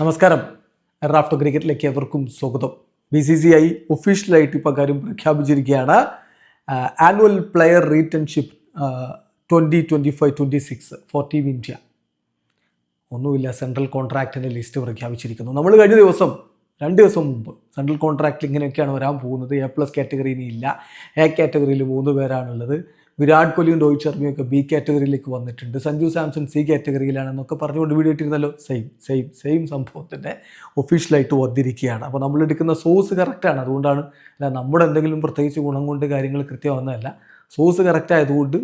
നമസ്കാരം. റാഫ്റ്റോ ക്രിക്കറ്റിലേക്ക് എവർക്കും സ്വാഗതം. B C C I ഒഫീഷ്യലായിട്ട് ഇപ്പോൾ കാര്യം പ്രഖ്യാപിച്ചിരിക്കുകയാണ്. Annual player retainership twenty twenty five twenty six for team India ഒന്നുമില്ല സെൻട്രൽ കോൺട്രാക്റ്റിന്റെ ലിസ്റ്റ് പ്രഖ്യാപിച്ചിരിക്കുന്നു. നമ്മൾ കഴിഞ്ഞ ദിവസം രണ്ട് ദിവസം മുമ്പ് സെൻട്രൽ കോൺട്രാക്റ്റിൽ ഇങ്ങനെയൊക്കെയാണ് വരാൻ പോകുന്നത്. എ പ്ലസ് കാറ്റഗറിയിൽ ഇല്ല. എ കാറ്റഗറിയിൽ മൂന്ന് പേരാണുള്ളത്. വിരാട് കോഹ്ലിയും രോഹിത് ശർമ്മയും ഒക്കെ ബി കാറ്റഗറിയിലേക്ക് വന്നിട്ടുണ്ട്. സഞ്ജു സാംസൺ സി കാറ്റഗറിയിലാണെന്നൊക്കെ പറഞ്ഞുകൊണ്ട് വീഡിയോ ഇട്ടിരുന്നല്ലോ? സെയിം സെയിം സെയിം സംഭവത്തിന്റെ ഒഫീഷ്യലായിട്ട് വന്നിരിക്കുകയാണ്. അപ്പോൾ നമ്മൾ എടുക്കുന്ന സോഴ്സ് കറക്റ്റാണ് അതുകൊണ്ടാണ് അല്ല നമ്മുടെ എന്തെങ്കിലും പ്രത്യേകിച്ച് ഗുണം കൊണ്ട് കാര്യങ്ങൾ കൃത്യമാവുന്നതല്ല സോഴ്സ് കറക്റ്റ് ആയതുകൊണ്ട്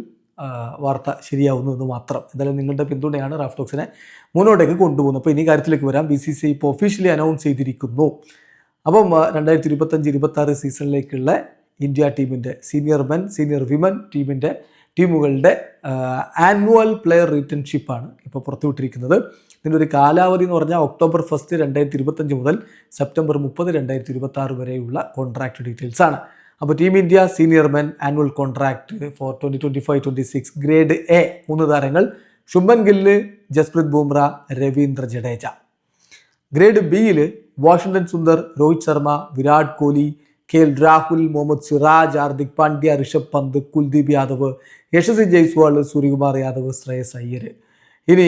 വാർത്ത ശരിയാവുന്നതെന്ന് മാത്രം. എന്തായാലും നിങ്ങളുടെ പിന്തുണയാണ് റാഫ്റ്റോക്സിനെ മുന്നോട്ടേക്ക് കൊണ്ടുപോകുന്നത്. അപ്പോൾ ഇനി കാര്യത്തിലേക്ക് വരാം. ബി സി സി ഇപ്പോൾ ഒഫീഷ്യലി അനൗൺസ് ചെയ്തിരിക്കുന്നു. അപ്പം രണ്ടായിരത്തി ഇരുപത്തഞ്ച് ഇരുപത്താറ് സീസണിലേക്കുള്ള ഇന്ത്യ ടീമിന്റെ സീനിയർ മെൻ സീനിയർ വിമൻ ടീമിന്റെ ടീമുകളുടെ ആനുവൽ പ്ലെയർ റിട്ടേൺഷിപ്പാണ് ഇപ്പോൾ പുറത്തുവിട്ടിരിക്കുന്നത്. ഇതിന്റെ ഒരു കാലാവധി എന്ന് പറഞ്ഞാൽ ഒക്ടോബർ ഫസ്റ്റ് രണ്ടായിരത്തി ഇരുപത്തഞ്ച് മുതൽ സെപ്റ്റംബർ മുപ്പത് രണ്ടായിരത്തി ഇരുപത്തി ആറ് വരെയുള്ള കോൺട്രാക്ട് ഡീറ്റെയിൽസ് ആണ്. അപ്പോൾ team India senior men annual contract for twenty twenty five twenty six grade A മൂന്ന് താരങ്ങൾ ശുഭൻ ഗില്ല് ജസ്പ്രീത് ബുംറ രവീന്ദ്ര ജഡേജ. ഗ്രേഡ് ബിയിൽ വാഷിംഗ്ടൺ സുന്ദർ രോഹിത് ശർമ്മ വിരാട് കോഹ്ലി കെ എൽ രാഹുൽ മുഹമ്മദ് സിറാജ് ഹാർദിക് പാണ്ഡ്യ ഋഷഭ് പന്ത് കുൽദീപ് യാദവ് യശസ്വി ജയ്സ്വാൾ സൂര്യകുമാർ യാദവ് ശ്രേയസ് അയ്യർ. ഇനി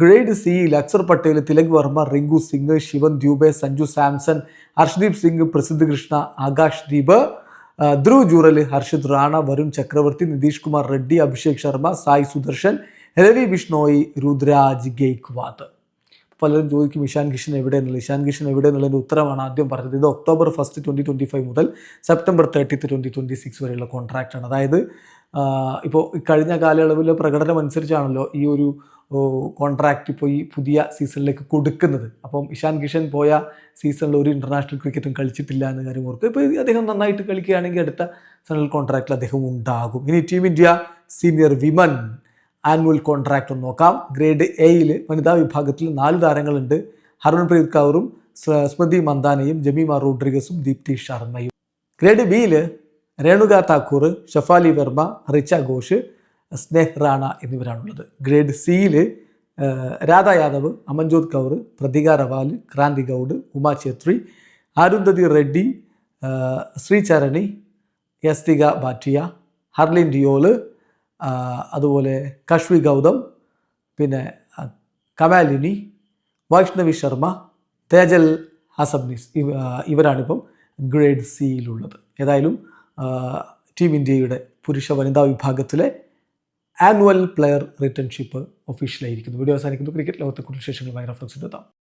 ഗ്രേഡ് സിയിൽ അക്ഷർ പട്ടേൽ തിലക് വർമ്മ റിങ്കു സിംഗ് ശിവൻ ദ്യൂബെ സഞ്ജു സാംസൺ ഹർഷ്ദീപ് സിംഗ് പ്രസിദ്ധ് കൃഷ്ണ ആകാശ് ദീപ് ധ്രുവ് ജൂറൽ ഹർഷിത് റാണ വരുൺ ചക്രവർത്തി നിതീഷ് കുമാർ റെഡ്ഡി അഭിഷേക് ശർമ്മ സായ് സുദർശൻ രവി ബിഷ്ണോയി രുദ്രാജ് ഗെയ്ക്വാദ്. പലരും ചോദിക്കും ഇഷാൻ കിഷൻ എവിടെ എന്നുള്ളത് ഇഷാൻ കിഷൻ എവിടെ എന്നുള്ളതിന്റെ ഉത്തരമാണ് ആദ്യം പറഞ്ഞത്. ഇത് October first twenty twenty five മുതൽ September thirtieth twenty twenty six വരെയുള്ള കോൺട്രാക്റ്റാണ് അതായത് ഇപ്പോൾ കഴിഞ്ഞ കാലയളവിലെ പ്രകടനം അനുസരിച്ചാണല്ലോ ഈ ഒരു കോൺട്രാക്റ്റ് ഇപ്പോൾ ഈ പുതിയ സീസണിലേക്ക് കൊടുക്കുന്നത്. അപ്പം ഇഷാൻ കിഷൻ പോയ സീസണിൽ ഒരു ഇന്റർനാഷണൽ ക്രിക്കറ്റും കളിച്ചിട്ടില്ല എന്ന കാര്യം ഓർക്കുക ഇപ്പോൾ അദ്ദേഹം നന്നായിട്ട് കളിക്കുകയാണെങ്കിൽ അടുത്ത സെൻട്രൽ കോൺട്രാക്റ്റിൽ അദ്ദേഹം ഉണ്ടാകും. ഇനി team India senior women annual contract ഒന്ന് നോക്കാം. ഗ്രേഡ് എയിൽ വനിതാ വിഭാഗത്തിൽ നാല് താരങ്ങളുണ്ട്. ഹർമൻപ്രീത് കൗറും സ്മൃതി മന്ദാനയും ജമീമ റോഡ്രിഗസും ദീപ്തി ശർമ്മയും. ഗ്രേഡ് ബിയിൽ രേണുക താക്കൂർ ഷഫാലി വർമ്മ റിച്ച ഘോഷ് സ്നേഹ് റാണ എന്നിവരാണുള്ളത്. ഗ്രേഡ് സിയിൽ രാധ യാദവ് അമൻജോത് കൗർ പ്രതിക റവാൽ ക്രാന്തി ഗൗഡ് ഉമാ ഛേത്രി അരുന്ധതി റെഡ്ഡി ശ്രീചരണി യസ്തിക ബാറ്റിയ ഹർലിൻ ഡിയോൾ അതുപോലെ കശ്വി ഗൗതം പിന്നെ കവാലിനി വൈഷ്ണവി ശർമ്മ തേജൽ ഹസബ്നിസ് ഇവ ഇവരാണിപ്പം ഗ്രേഡ് സിയിലുള്ളത്. ഏതായാലും ടീം ഇന്ത്യയുടെ പുരുഷ വനിതാ വിഭാഗത്തിലെ ആനുവൽ പ്ലെയർ റിട്ടേൺഷിപ്പ് ഒഫീഷ്യലായിരിക്കുന്നു. വീഡിയോ അവസാനിക്കുന്നു. ക്രിക്കറ്റ് ലോകത്തെ കൂടുതൽ വിശേഷങ്ങളുമായി റഫറൻസ് എത്താം.